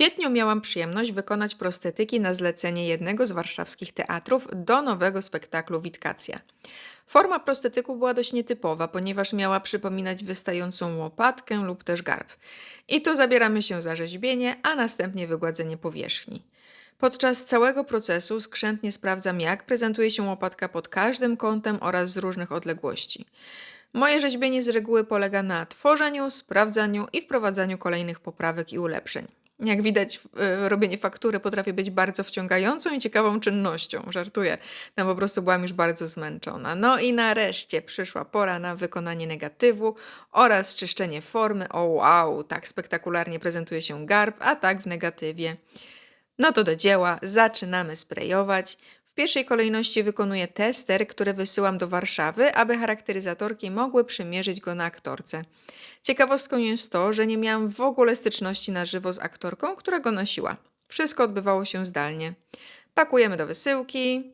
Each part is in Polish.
kwietniu miałam przyjemność wykonać prostetyki na zlecenie jednego z warszawskich teatrów do nowego spektaklu Witkacja. Forma prostetyku była dość nietypowa, ponieważ miała przypominać wystającą łopatkę lub też garb. I tu zabieramy się za rzeźbienie, a następnie wygładzenie powierzchni. Podczas całego procesu skrzętnie sprawdzam, jak prezentuje się łopatka pod każdym kątem oraz z różnych odległości. Moje rzeźbienie z reguły polega na tworzeniu, sprawdzaniu i wprowadzaniu kolejnych poprawek i ulepszeń. Jak widać, y, robienie faktury potrafi być bardzo wciągającą i ciekawą czynnością. Żartuję, tam po prostu byłam już bardzo zmęczona. No i nareszcie przyszła pora na wykonanie negatywu oraz czyszczenie formy. O wow, tak spektakularnie prezentuje się garb, a tak w negatywie. No to do dzieła, zaczynamy sprayować. W pierwszej kolejności wykonuję tester, który wysyłam do Warszawy, aby charakteryzatorki mogły przymierzyć go na aktorce. Ciekawostką jest to, że nie miałam w ogóle styczności na żywo z aktorką, która go nosiła. Wszystko odbywało się zdalnie. Pakujemy do wysyłki.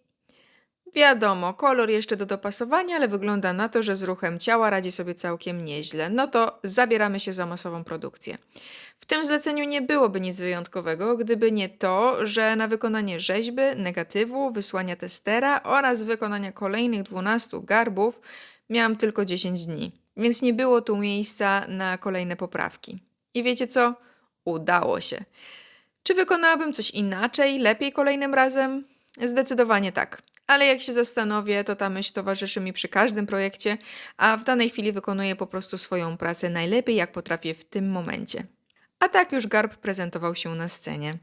Wiadomo, kolor jeszcze do dopasowania, ale wygląda na to, że z ruchem ciała radzi sobie całkiem nieźle. No to zabieramy się za masową produkcję. W tym zleceniu nie byłoby nic wyjątkowego, gdyby nie to, że na wykonanie rzeźby, negatywu, wysłania testera oraz wykonania kolejnych 12 garbów miałam tylko 10 dni, więc nie było tu miejsca na kolejne poprawki. I wiecie co? Udało się. Czy wykonałabym coś inaczej, lepiej kolejnym razem? Zdecydowanie tak. Ale jak się zastanowię, to ta myśl towarzyszy mi przy każdym projekcie, a w danej chwili wykonuję po prostu swoją pracę najlepiej, jak potrafię w tym momencie. A tak już garb prezentował się na scenie.